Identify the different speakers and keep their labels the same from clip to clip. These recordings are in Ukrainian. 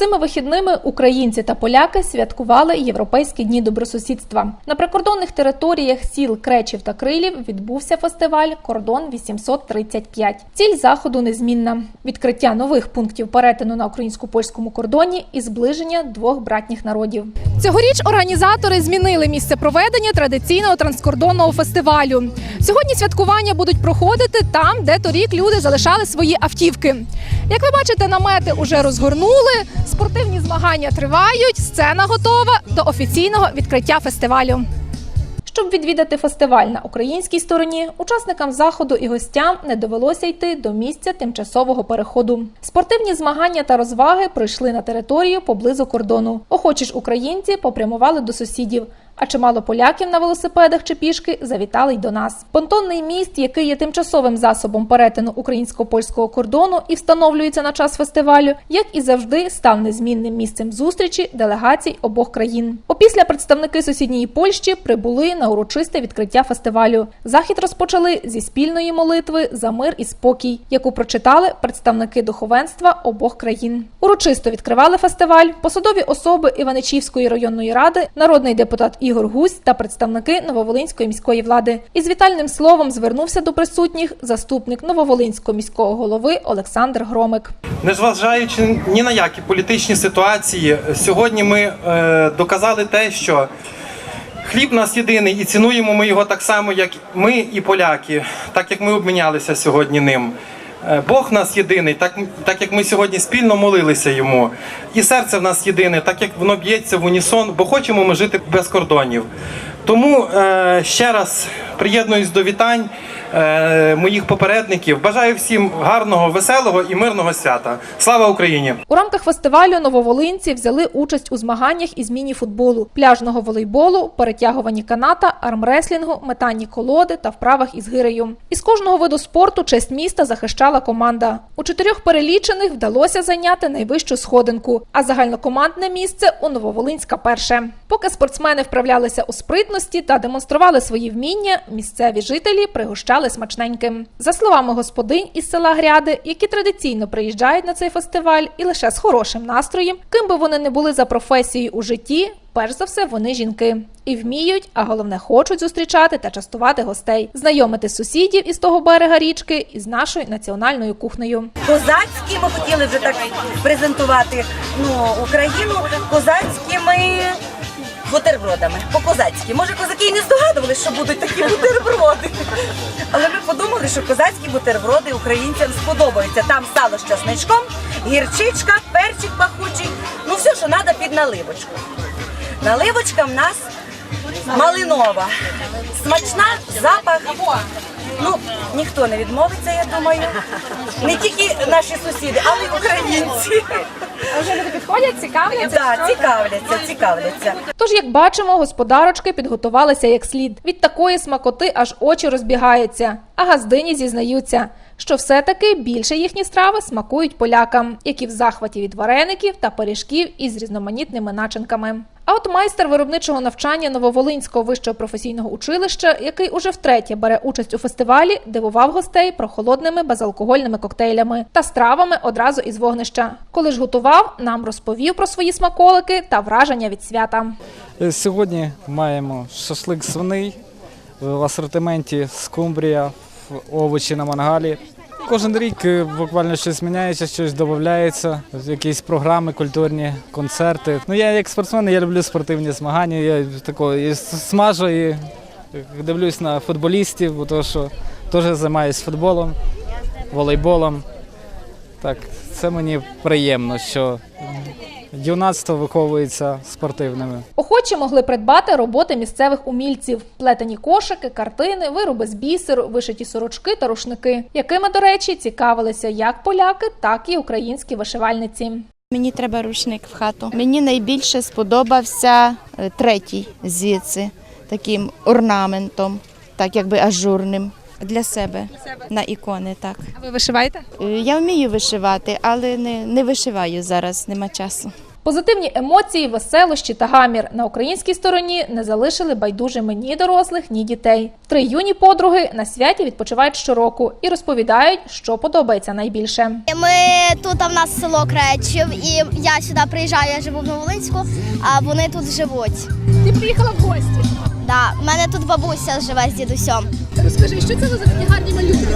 Speaker 1: Цими вихідними українці та поляки святкували європейські дні добросусідства. На прикордонних територіях сіл Кречів та Крилів відбувся фестиваль Кордон 835. Ціль заходу незмінна: відкриття нових пунктів перетину на українсько-польському кордоні і зближення двох братніх народів. Цьогоріч організатори змінили місце проведення традиційного транскордонного фестивалю. Сьогодні святкування будуть проходити там, де торік люди залишали свої автівки. Як ви бачите, намети уже розгорнули, спортивні змагання тривають, сцена готова до офіційного відкриття фестивалю. Щоб відвідати фестиваль на українській стороні, учасникам заходу і гостям не довелося йти до місця тимчасового переходу. Спортивні змагання та розваги пройшли на територію поблизу кордону. Охочі ж українці попрямували до сусідів. А чимало поляків на велосипедах чи пішки завітали й до нас. Понтонний міст, який є тимчасовим засобом перетину українсько-польського кордону і встановлюється на час фестивалю, як і завжди, став незмінним місцем зустрічі делегацій обох країн. Опісля представники сусідньої Польщі прибули на урочисте відкриття фестивалю. Захід розпочали зі спільної молитви за мир і спокій, яку прочитали представники духовенства обох країн. Урочисто відкривали фестиваль посадові особи Іваничівської районної ради, народний депутат Ігор Гусь та представники Нововолинської міської влади. Із вітальним словом звернувся до присутніх заступник Нововолинського міського голови Олександр Громик.
Speaker 2: Незважаючи ні на які політичні ситуації, сьогодні ми е, доказали те, що хліб нас єдиний і цінуємо ми його так само, як ми і поляки, так як ми обмінялися сьогодні ним. Е, Бог нас єдиний, так, так як ми сьогодні спільно молилися йому. І серце в нас єдине, так як воно б'ється в унісон, бо хочемо ми жити без кордонів. Тому е, ще раз приєднуюсь до вітань е, моїх попередників. Бажаю всім гарного, веселого і мирного свята. Слава Україні!
Speaker 1: У рамках фестивалю нововолинці взяли участь у змаганнях із міні-футболу, пляжного волейболу, перетягуванні каната, армреслінгу, метанні колоди та вправах із гирею. Із кожного виду спорту честь міста захищала команда. У чотирьох перелічених вдалося зайняти найвищу сходинку, а загальнокомандне місце у Нововолинська перше. Поки спортсмени вправлялися у спритності та демонстрували свої вміння, місцеві жителі пригощали смачненьким. За словами господинь із села Гряди, які традиційно приїжджають на цей фестиваль і лише з хорошим настроєм, ким би вони не були за професією у житті. Перш за все, вони жінки і вміють, а головне хочуть зустрічати та частувати гостей, знайомити сусідів із того берега річки із нашою національною кухнею.
Speaker 3: козацькі. Ми хотіли вже так презентувати ну, Україну козацькими бутербродами. По-козацьки. Може, козаки і не здогадували, що будуть такі бутерброди. Але ми подумали, що козацькі бутерброди українцям сподобаються. Там сало з часничком, гірчичка, перчик пахучий. Ну все, що треба під наливочку. Наливочка в нас малинова. Смачна, запах. Ну, ніхто не відмовиться, я думаю. Не тільки наші сусіди, але й українці.
Speaker 1: А вже люди підходять, цікавляться.
Speaker 3: Так, цікавляться, цікавляться.
Speaker 1: Тож, як бачимо, господарочки підготувалися як слід. Від такої смакоти аж очі розбігаються, а газдині зізнаються, що все-таки більше їхні страви смакують полякам, які в захваті від вареників та пиріжків із різноманітними начинками. А от майстер виробничого навчання Нововолинського вищого професійного училища, який уже втретє бере участь у фестивалі, дивував гостей прохолодними безалкогольними коктейлями та стравами одразу із вогнища. Коли ж готував, нам розповів про свої смаколики та враження від свята.
Speaker 4: Е, Сьогодні маємо шашлик свиний в асортименті скумбрія, овочі на мангалі. Кожен рік е, буквально щось міняється, щось додається, якісь програми, культурні концерти. Ну я як спортсмен, я люблю спортивні змагання. Я тако і смажу і дивлюсь на футболістів, бо то, що теж займаюся футболом, волейболом. Так, це мені приємно, що юнацтво виховується спортивними.
Speaker 1: Охочі могли придбати роботи місцевих умільців: плетені кошики, картини, вироби з бісеру, вишиті сорочки та рушники, якими, до речі, цікавилися як поляки, так і українські вишивальниці.
Speaker 5: Мені треба рушник в хату. Мені найбільше сподобався е, третій звідси, таким орнаментом, так якби ажурним. Для себе на ікони, так.
Speaker 1: А ви вишиваєте?
Speaker 5: Е, Я вмію вишивати, але не, не вишиваю зараз, нема часу.
Speaker 1: Позитивні емоції, веселощі та гамір на українській стороні не залишили байдужими ні дорослих, ні дітей. Три юні подруги на святі відпочивають щороку і розповідають, що подобається найбільше.
Speaker 6: Ми тут а в нас село Кречів, і я сюди приїжджаю, я живу в Новолинську, а вони тут живуть.
Speaker 7: Ти приїхала в гості.
Speaker 6: Да, в мене тут бабуся живе з дідусем.
Speaker 7: Розкажи, що це за такі гарні малюнки?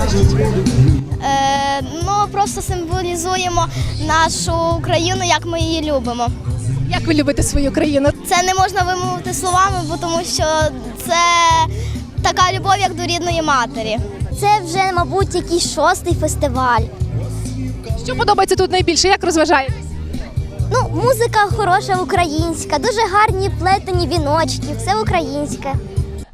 Speaker 6: Е, ну просто символізуємо нашу Україну, як ми її любимо.
Speaker 7: Як ви любите свою країну?
Speaker 6: Це не можна вимовити словами, бо тому що це така любов, як до рідної матері.
Speaker 8: Це вже, мабуть, якийсь шостий фестиваль.
Speaker 7: Що подобається тут найбільше? Як розважаєтесь?
Speaker 8: Ну, музика хороша українська, дуже гарні плетені віночки, все українське.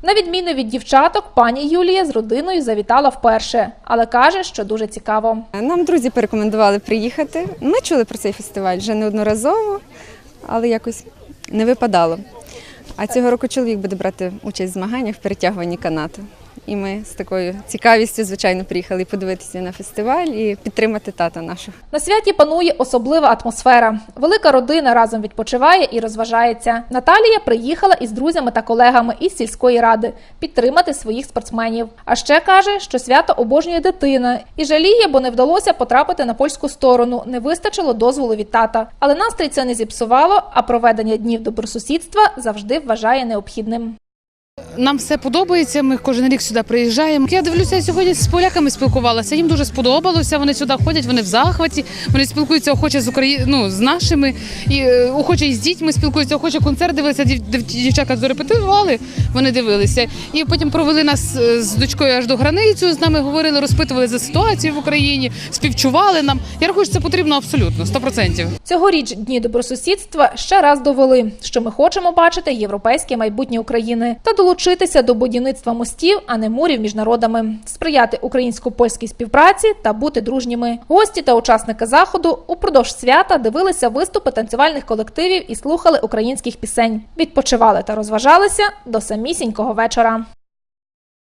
Speaker 1: На відміну від дівчаток, пані Юлія з родиною завітала вперше, але каже, що дуже цікаво.
Speaker 9: Нам друзі порекомендували приїхати. Ми чули про цей фестиваль вже неодноразово, але якось не випадало. А цього року чоловік буде брати участь в змаганнях в перетягуванні канату. І ми з такою цікавістю, звичайно, приїхали подивитися на фестиваль і підтримати тата нашого.
Speaker 1: На святі панує особлива атмосфера. Велика родина разом відпочиває і розважається. Наталія приїхала із друзями та колегами із сільської ради підтримати своїх спортсменів. А ще каже, що свято обожнює дитина і жаліє, бо не вдалося потрапити на польську сторону. Не вистачило дозволу від тата. Але настрій це не зіпсувало. А проведення днів добросусідства завжди вважає необхідним.
Speaker 10: Нам все подобається. Ми кожен рік сюди приїжджаємо. Я дивлюся, я сьогодні з поляками спілкувалася. Їм дуже сподобалося. Вони сюди ходять, вони в захваті. Вони спілкуються охоче з Украї... ну, з нашими і е, охоче з дітьми спілкуються, охоче концерт дивилися. Дів... дів- Дівчата зарепетували, вони дивилися. І потім провели нас е, з дочкою аж до границю. З нами говорили, розпитували за ситуацію в Україні, співчували нам. Я рахую, що це потрібно абсолютно 100%.
Speaker 1: Цьогоріч дні добросусідства ще раз довели, що ми хочемо бачити європейське майбутнє України та долучитися до будівництва мостів, а не мурів між народами, сприяти українсько-польській співпраці та бути дружніми. Гості та учасники заходу упродовж свята дивилися виступи танцювальних колективів і слухали українських пісень, відпочивали та розважалися до самісінького вечора.